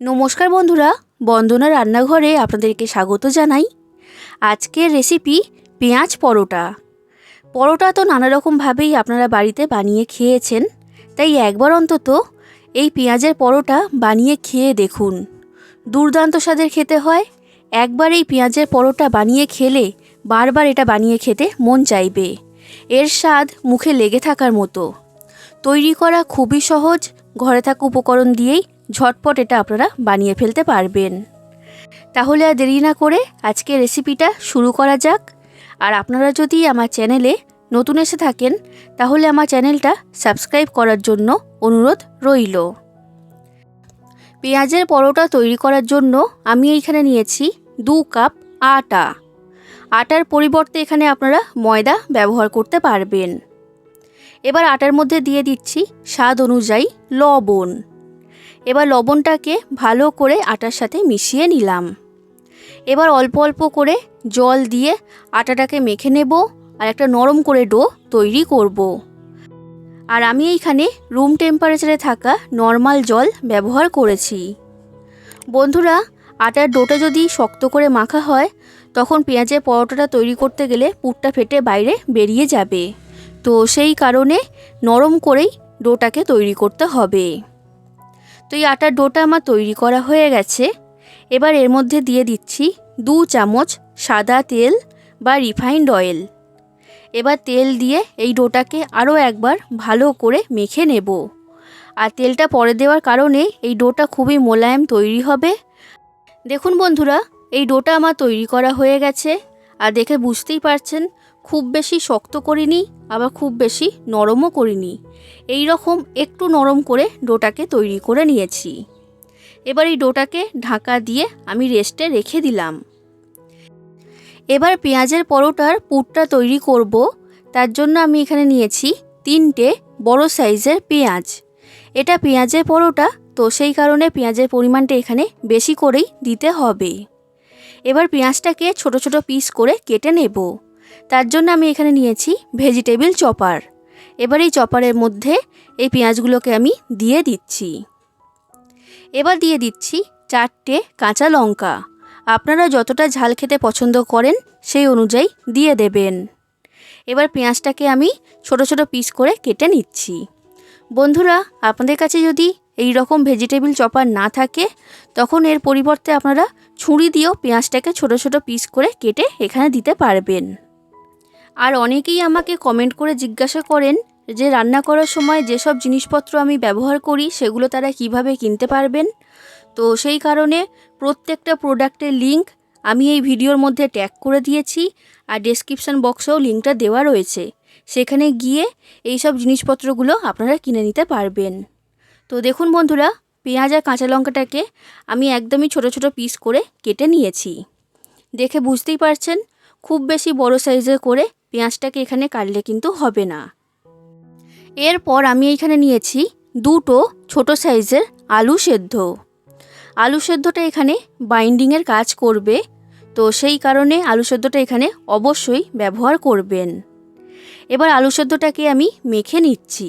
নমস্কার বন্ধুরা, বন্দনা রান্নাঘরে আপনাদেরকে স্বাগত জানাই। আজকের রেসিপি পেঁয়াজ পরোটা। পরোটা তো নানা রকমভাবেই আপনারা বাড়িতে বানিয়ে খেয়েছেন, তাই একবার অন্তত এই পেঁয়াজের পরোটা বানিয়ে খেয়ে দেখুন। দুর্দান্ত স্বাদের খেতে হয়, একবার এই পেঁয়াজের পরোটা বানিয়ে খেলে বারবার এটা বানিয়ে খেতে মন চাইবে। এর স্বাদ মুখে লেগে থাকার মতো। তৈরি করা খুবই সহজ, ঘরে থাকা উপকরণ দিয়েই ঝটপট এটা আপনারা বানিয়ে ফেলতে পারবেন। তাহলে আর দেরি না করে আজকে রেসিপিটা শুরু করা যাক। আর আপনারা যদি আমার চ্যানেলে নতুন এসে থাকেন, তাহলে আমার চ্যানেলটা সাবস্ক্রাইব করার জন্য অনুরোধ রইল। পেঁয়াজের পরোটা তৈরি করার জন্য আমি এইখানে নিয়েছি দু কাপ আটা। আটার পরিবর্তে এখানে আপনারা ময়দা ব্যবহার করতে পারবেন। এবার আটার মধ্যে দিয়ে দিচ্ছি স্বাদ অনুযায়ী লবণ। এবার লবণটাকে ভালো করে আটার সাথে মিশিয়ে নিলাম। এবার অল্প অল্প করে জল দিয়ে আটাটাকে মেখে নেব আর একটা নরম করে ডো তৈরি করব। আর আমি এইখানে রুম টেম্পারেচারে থাকা নর্মাল জল ব্যবহার করেছি। বন্ধুরা, আটার ডোটা যদি শক্ত করে মাখা হয়, তখন পেঁয়াজের পরোটাটা তৈরি করতে গেলে পুরটা ফেটে বাইরে বেরিয়ে যাবে। তো সেই কারণে নরম করেই ডোটাকে তৈরি করতে হবে। তো এই আটার ডোটা আমার তৈরি করা হয়ে গেছে। এবার এর মধ্যে দিয়ে দিচ্ছি দু চামচ সাদা তেল বা রিফাইন্ড অয়েল। এবার তেল দিয়ে এই ডোটাকে আরও একবার ভালো করে মেখে নেব। আর তেলটা পরে দেওয়ার কারণে এই ডোটা খুবই মোলায়েম তৈরি হবে। দেখুন বন্ধুরা, এই ডোটা আমার তৈরি করা হয়ে গেছে। আর দেখে বুঝতেই পারছেন, খুব বেশি শক্ত করিনি। আবার খুব বেশি নরমও করিনি। এই রকম একটু নরম করে ডোটাকে তৈরি করে নিয়েছি। এবার এই ডোটাকে ঢাকা দিয়ে আমি রেস্টে রেখে দিলাম। এবার পেঁয়াজের পরোটার পুরটা তৈরি করব। তার জন্য আমি এখানে নিয়েছি তিনটে বড় সাইজের পেঁয়াজ। এটা পেঁয়াজের পরোটা, তো সেই কারণে পেঁয়াজের পরিমাণটা এখানে বেশি করেই দিতে হবে। এবার পেঁয়াজটাকে ছোট ছোট পিস করে কেটে নেব। তার জন্য আমি এখানে নিয়েছি ভেজিটেবিল চপার। এবার এই চপারের মধ্যে এই পেঁয়াজগুলোকে আমি দিয়ে দিচ্ছি। এবার দিয়ে দিচ্ছি চারটে কাঁচা লঙ্কা। আপনারা যতটা ঝাল খেতে পছন্দ করেন সেই অনুযায়ী দিয়ে দেবেন। এবার পেঁয়াজটাকে আমি ছোট ছোট পিস করে কেটে নিচ্ছি। বন্ধুরা, আপনাদের কাছে যদি এই রকম ভেজিটেবিল চপার না থাকে, তখন এর পরিবর্তে আপনারা ছুরি দিয়েও পেঁয়াজটাকে ছোট ছোট পিস করে কেটে এখানে দিতে পারবেন। আর অনেকেই আমাকে কমেন্ট করে জিজ্ঞাসা করেন যে রান্না করার সময় যেসব জিনিসপত্র আমি ব্যবহার করি সেগুলো তারা কীভাবে কিনতে পারবেন? তো সেই কারণে প্রত্যেকটা প্রোডাক্টের লিংক আমি এই ভিডিওর মধ্যে ট্যাগ করে দিয়েছি আর ডেসক্রিপশান বক্সেও লিঙ্কটা দেওয়া রয়েছে। সেখানে গিয়ে এই সব জিনিসপত্রগুলো আপনারা কিনে নিতে পারবেন। তো দেখুন বন্ধুরা, পেঁয়াজ আর কাঁচা লঙ্কাটাকে আমি একদমই ছোট ছোট পিস করে কেটে নিয়েছি। দেখে বুঝতেই পারছেন, খুব বেশি বড় সাইজের করে পেঁয়াজটাকে এখানে কাটলে কিন্তু হবে না। এরপর আমি এখানে নিয়েছি দুটো ছোট সাইজের আলু সেদ্ধ। আলু সেদ্ধটা এখানে বাইন্ডিংয়ের কাজ করবে, তো সেই কারণে আলু সেদ্ধটা এখানে অবশ্যই ব্যবহার করবেন। এবার আলু সেদ্ধটাকে আমি মেখে নিচ্ছি।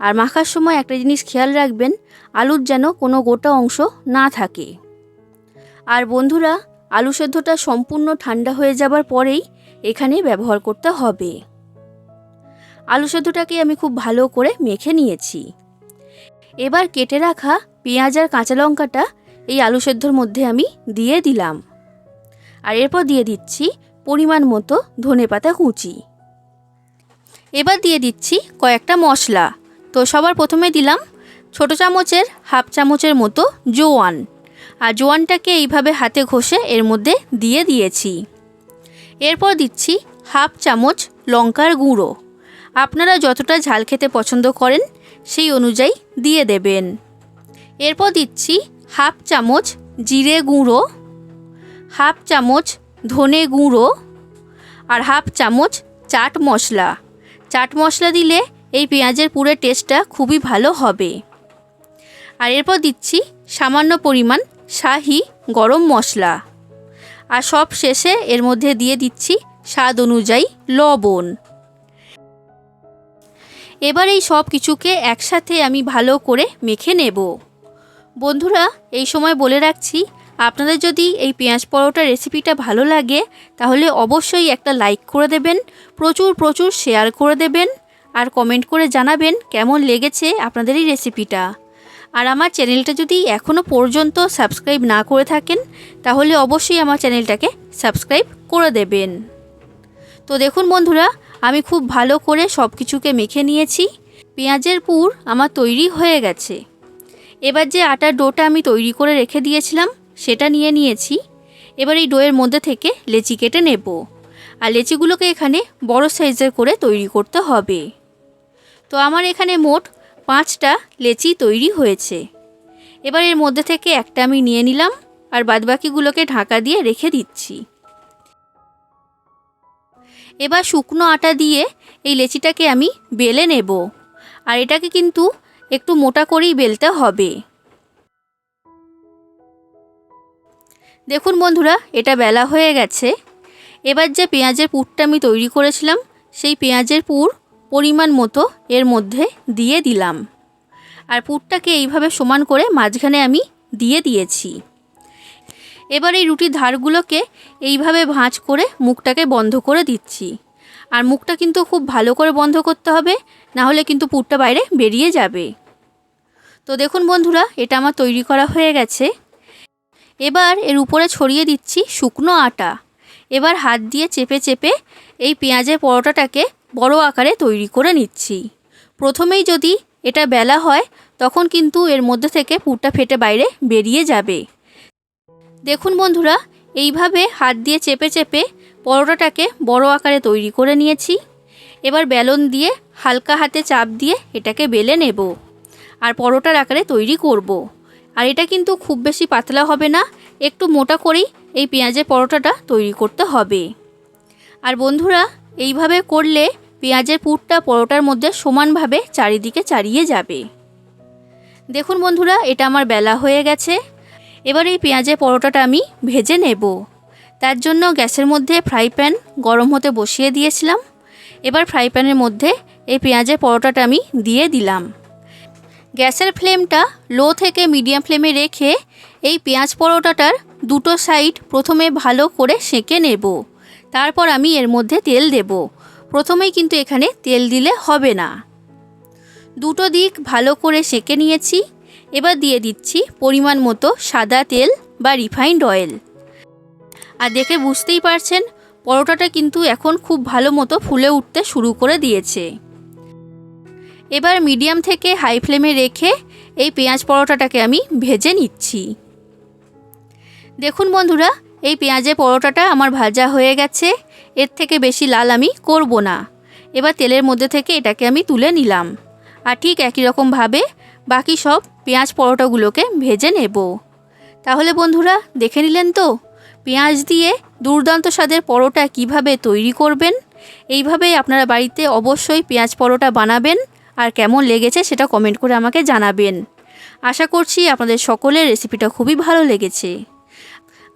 আর মাখার সময় একটা জিনিস খেয়াল রাখবেন, আলুর যেন কোনো গোটা অংশ না থাকে। আর বন্ধুরা, আলু সেদ্ধটা সম্পূর্ণ ঠান্ডা হয়ে যাবার পরেই এখানে ব্যবহার করতে হবে। আলু সেদ্ধটাকে আমি খুব ভালো করে মেখে নিয়েছি। এবার কেটে রাখা পেঁয়াজ আর কাঁচা লঙ্কাটা এই আলু সেদ্ধর মধ্যে আমি দিয়ে দিলাম। আর এরপর দিয়ে দিচ্ছি পরিমাণ মতো ধনে পাতা কুচি। এবার দিয়ে দিচ্ছি কয়েকটা মশলা। তো সবার প্রথমে দিলাম ছোট চামচের হাফ চামচের মতো জোয়ান। আর জোয়ানটাকে এইভাবে হাতে ঘষে এর মধ্যে দিয়ে দিয়েছি। এরপর দিচ্ছি হাফ চামচ লঙ্কার গুঁড়ো। আপনারা যতটা ঝাল খেতে পছন্দ করেন, সেই অনুযায়ী দিয়ে দেবেন। এরপর দিচ্ছি হাফ চামচ জিরে গুঁড়ো, হাফ চামচ ধনে গুঁড়ো আর হাফ চামচ চাট মশলা। চাট মশলা দিলে এই পেঁয়াজের পুরের টেস্টটা খুবই ভালো হবে। আর এরপর দিচ্ছি সামান্য পরিমাণ শাহি গরম মশলা। আর সব শেষে এর মধ্যে দিয়ে দিচ্ছি স্বাদ অনুযায়ী লবণ। এবার এই সব কিছুকে একসাথে আমি ভালো করে মেখে নেব। বন্ধুরা, এই সময় বলে রাখছি, আপনাদের যদি এই পেঁয়াজ পরোটা রেসিপিটা ভালো লাগে, তাহলে অবশ্যই একটা লাইক করে দেবেন, প্রচুর প্রচুর শেয়ার করে দেবেন, আর কমেন্ট করে জানাবেন কেমন লেগেছে আপনাদের এই রেসিপিটা। আর আমার চ্যানেলটা যদি এখনও পর্যন্ত সাবস্ক্রাইব না করে থাকেন, তাহলে অবশ্যই আমার চ্যানেলটাকে সাবস্ক্রাইব করে দেবেন। তো দেখুন বন্ধুরা, আমি খুব ভালো করে সব কিছুকে মেখে নিয়েছি। পেঁয়াজের পুর আমার তৈরি হয়ে গেছে। এবার যে আটার ডোটা আমি তৈরি করে রেখে দিয়েছিলাম, সেটা নিয়ে নিয়েছি। এবার এই ডোয়ের মধ্যে থেকে লেচি কেটে নেব। আর লেচিগুলোকে এখানে বড় সাইজের করে তৈরি করতে হবে। তো আমার এখানে মোট পাঁচটা লেচি তৈরি হয়েছে। এবার এর মধ্যে থেকে একটা আমি নিয়ে নিলাম আর বাদবাকিগুলোকে ঢাকা দিয়ে রেখে দিচ্ছি। এবার শুকনো আটা দিয়ে এই লেচিটাকে আমি বেলে নেব। আর এটাকে কিন্তু একটু মোটা করেই বেলতে হবে। দেখুন বন্ধুরা, এটা বেলা হয়ে গেছে। এবার যে পেঁয়াজের পুরটা আমি তৈরি করেছিলাম, সেই পেঁয়াজের পুর পরিমাণ মতো এর মধ্যে দিয়ে দিলাম। আর পুরটাকে এইভাবে সমান করে মাঝখানে আমি দিয়ে দিয়েছি। এবার এই রুটির ধারগুলোকে এইভাবে ভাঁজ করে মুখটাকে বন্ধ করে দিচ্ছি। আর মুখটা কিন্তু খুব ভালো করে বন্ধ করতে হবে, না হলে কিন্তু পুরটা বাইরে বেরিয়ে যাবে। তো দেখুন বন্ধুরা, এটা আমার তৈরি করা হয়ে গেছে। এবার এর উপরে ছড়িয়ে দিচ্ছি শুকনো আটা। এবার হাত দিয়ে চেপে চেপে এই পেঁয়াজের পরোটাটাকে বড় আকারে তৈরি করে নিচ্ছি। প্রথমেই যদি এটা বেলা হয়, তখন কিন্তু এর মধ্যে থেকে পুরটা ফেটে বাইরে বেরিয়ে যাবে। দেখুন বন্ধুরা, এইভাবে হাত দিয়ে চেপে চেপে পরোটাটাকে বড় আকারে তৈরি করে নিয়েছি। এবার বেলন দিয়ে হালকা হাতে চাপ দিয়ে এটাকে বেলে নেব আর পরোটার আকারে তৈরি করব। আর এটা কিন্তু খুব বেশি পাতলা হবে না, একটু মোটা করেই এই পেঁয়াজের পরোটাটা তৈরি করতে হবে। আর বন্ধুরা এইভাবে করলে পেঁয়াজের পুরটা পরোটার মধ্যে সমানভাবে চারিদিকে চারিয়ে যাবে। দেখুন বন্ধুরা, এটা আমার বেলা হয়ে গেছে। এবার এই পেঁয়াজের পরোটাটা আমি ভেজে নেব। তার জন্য গ্যাসের মধ্যে ফ্রাই প্যান গরম হতে বসিয়ে দিয়েছিলাম। এবার ফ্রাই প্যানের মধ্যে এই পেঁয়াজের পরোটাটা আমি দিয়ে দিলাম। গ্যাসের ফ্লেমটা লো থেকে মিডিয়াম ফ্লেমে রেখে এই পেঁয়াজ পরোটাটার দুটো সাইড প্রথমে ভালো করে সেঁকে নেব। তারপর আমি এর মধ্যে তেল দেব। প্রথমেই কিন্তু এখানে তেল দিলে হবে না। দুটো দিক ভালো করে সেঁকে নিয়েছি। এবার দিয়ে দিচ্ছি পরিমাণ মতো সাদা তেল বা রিফাইন্ড অয়েল। আর দেখে বুঝতেই পারছেন, পরোটাটা কিন্তু এখন খুব ভালো মতো ফুলে উঠতে শুরু করে দিয়েছে। এবার মিডিয়াম থেকে হাই ফ্লেমে রেখে এই পেঁয়াজ পরোটাটাকে আমি ভেজে নিচ্ছি। দেখুন বন্ধুরা এই পেঁয়াজের পরোটাটা আমার ভাজা হয়ে গেছে। এর থেকে বেশি লাল আমি করব না। এবার তেলের মধ্যে থেকে এটাকে আমি তুলে নিলাম। আর ঠিক একই রকমভাবে বাকি সব পেঁয়াজ পরোটাগুলোকে ভেজে নেব। তাহলে বন্ধুরা, দেখে নিলেন তো? পেঁয়াজ দিয়ে দুর্দান্ত স্বাদের পরোটা কীভাবে তৈরি করবেন? এইভাবেই আপনারা বাড়িতে অবশ্যই পেঁয়াজ পরোটা বানাবেন। আর কেমন লেগেছে সেটা কমেন্ট করে আমাকে জানাবেন। আশা করছি আপনাদের সকলের রেসিপিটা খুবই ভালো লেগেছে।